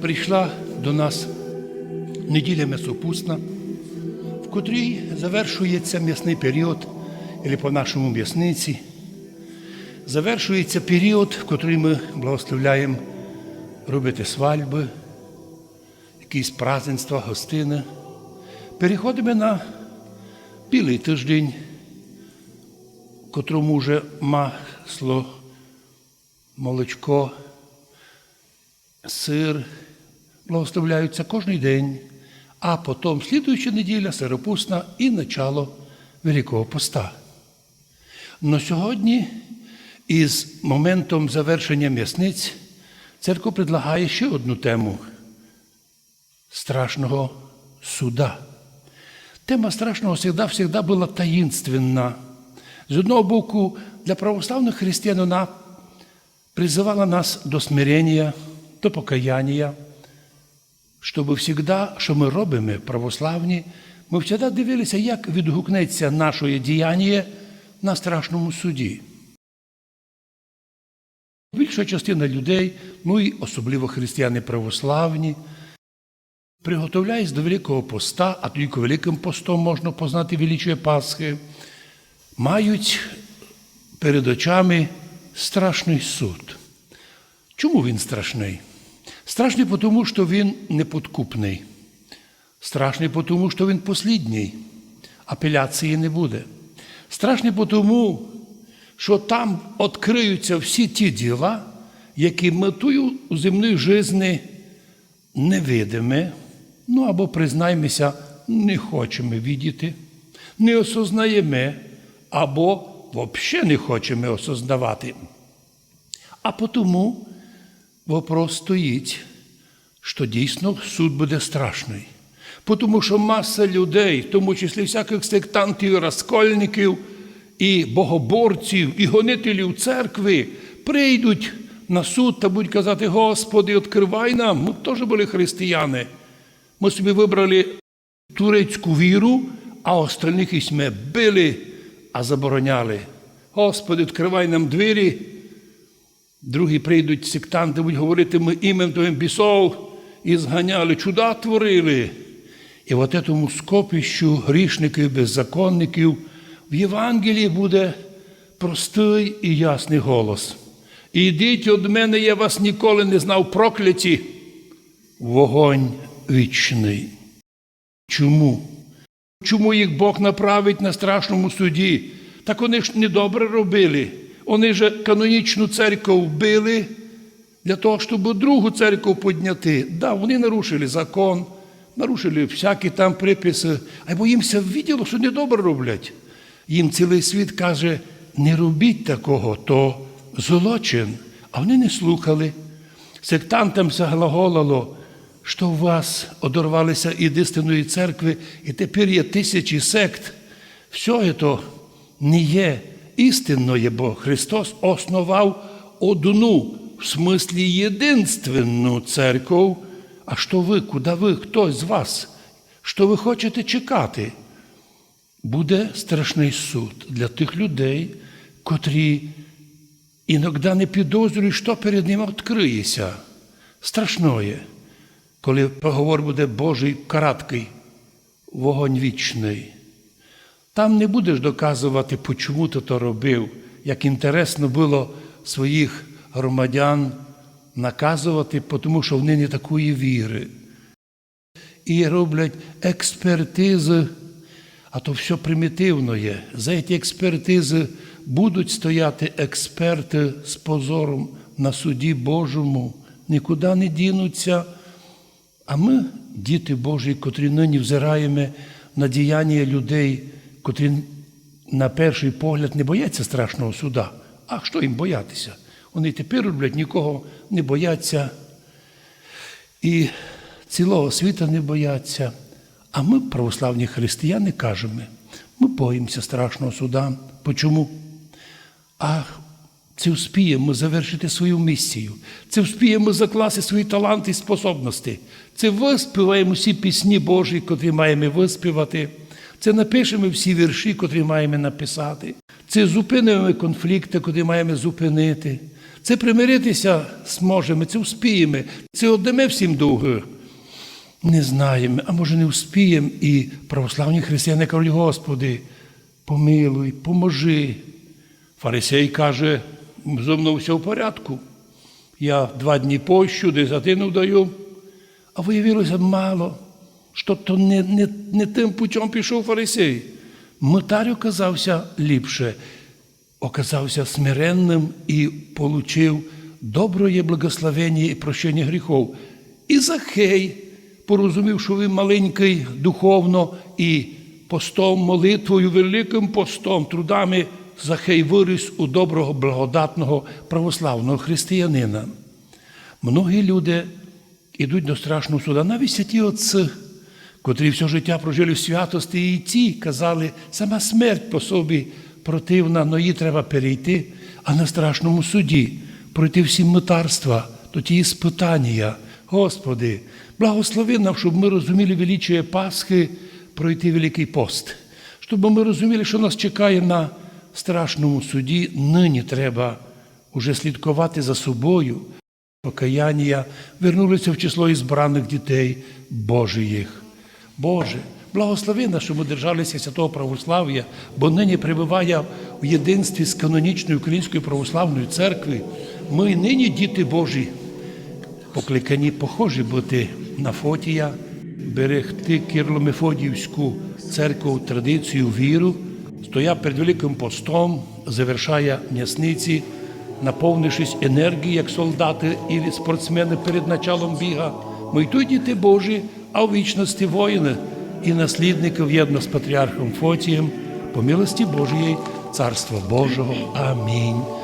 Прийшла до нас неділя м'ясопусна, в котрій завершується м'ясний період, або по-нашому м'ясниці. Завершується період, в котрий ми благословляємо робити свадьби, якісь празднества, гостини. Переходимо на білий тиждень, котрому вже масло, молочко, сир благословляються кожен день, а потім слідуюча неділя сиропусна і начало Великого Поста. Но сьогодні, із моментом завершення м'ясниць, церква предлагає ще одну тему страшного суда. Тема страшного всегда, всегда була таїнственна. З одного боку, для православних християн вона призивала нас до смирення, до покаяння, щоб всегда, що ми робимо православні, ми завжди дивилися, як відгукнеться наше діяння на страшному суді. Більша частина людей, ну і особливо християни православні, приготовляюсь до Великого поста, а тільки Великим постом можна познати величує Пасхи, мають перед очами страшний суд. Чому він страшний? Страшний тому, що він неподкупний. Страшний тому, що він послідній. Апеляції не буде. Страшний тому, що там відкриються всі ті діла, які метою у земній житті невидимі, ну або признаймося, не хочемо видіти, не осознаємо, або взагалі не хочемо осознавати. А тому вопрос стоїть, що дійсно суд буде страшний. Тому що маса людей, в тому числі всяких сектантів, розкольників, і богоборців, і гонителів церкви, прийдуть на суд та будуть казати: Господи, відкривай нам. Ми теж були християни. Ми собі вибрали турецьку віру, а остальних ми били, а забороняли. Господи, відкривай нам двері. Другі прийдуть сектанти, будуть говорити, ми імен твоїм бісов і зганяли, чуда творили. І от этому скопищу грішників, беззаконників в Євангелії буде простий і ясний голос. Ідіть від мене, я вас ніколи не знав прокляті. Вогонь вічний. Чому? Чому їх Бог направить на страшному суді? Так вони ж недобре робили. Вони ж канонічну церкву вбили для того, щоб другу церкву підняти. Да, вони нарушили закон, нарушили всякі там приписи, або їм все виділо, що недобре роблять. Їм цілий світ каже, не робіть такого, то злочин. А вони не слухали. Сектантам заглаголало, що у вас одорвалися від істинної церкви, і тепер є тисячі сект. Все це не є істинною, бо Христос основав одну, в смислі єдинственну церкву. А що ви, куди ви, хтось з вас? Що ви хочете чекати? Буде страшний суд для тих людей, котрі іноді не підозрюють, що перед ними відкриється. Страшноє, коли поговор буде Божий караткий, вогонь вічний. Там не будеш доказувати, чому ти то робив, як інтересно було своїх громадян наказувати, тому що вони не такої віри. І роблять експертизи, а то все примітивно є. За ці експертизи будуть стояти експерти з позором на суді Божому, нікуди не дінуться. А ми, діти Божі, котрі нині взираємо на діяння людей, котрі на перший погляд не бояться страшного суда. А що їм боятися? Вони тепер роблять, нікого не бояться і цілого світа не бояться. А ми, православні християни, кажемо, ми боїмося страшного суда. Почому? А це вспіємо завершити свою місію, це вспіємо закласти свої таланти і способності. Це виспіваємо всі пісні Божі, котрі маємо виспівати. Це напишемо всі вірші, котрі маємо написати. Це зупинимо конфлікти, котрі маємо зупинити. Це примиритися зможемо, це успіємо, це одними всім довго. Не знаємо, а може не успіємо. І православні християни кажуть, Господи, помилуй, поможи. Фарисей каже, зо мною все в порядку. Я два дні пощу, десятину даю, а виявилося мало, що то не, не, не тим путем пішов фарисей. Митар оказався ліпше, оказався смиренним і получив доброє благословення і прощення гріхов. І Захей порозумів, що він маленький духовно і постом, молитвою, великим постом, трудами Захей виріс у доброго, благодатного православного християнина. Многі люди йдуть до страшного суда, навіть святі отці, котрі все життя прожили в святості, і ті казали, сама смерть по собі противна, но її треба перейти, а на страшному суді пройти всі митарства, то ті іспитання. Господи, благослови нам, щоб ми розуміли величие Пасхи, пройти Великий пост, щоб ми розуміли, що нас чекає на страшному суді, нині треба уже слідкувати за собою, покаяння, вернулися в число ізбраних дітей Божиїх. Боже, благослови нас, щоб ми держалися святого православ'я, бо нині перебуває в єдинстві з канонічною Українською православною церкви. Ми нині діти Божі, покликані похожі бути на Фотія, берегти Кирло-Мефодіївську церкву, традицію, віру, стоя перед Великим постом, завершає м'ясниці, наповнившись енергією, як солдати і спортсмени перед началом біга. Ми й тут діти Божі, а в вічності воїна і наслідника в'єдно з патріархом Фотієм, по милості Божої, Царства Божого. Амінь.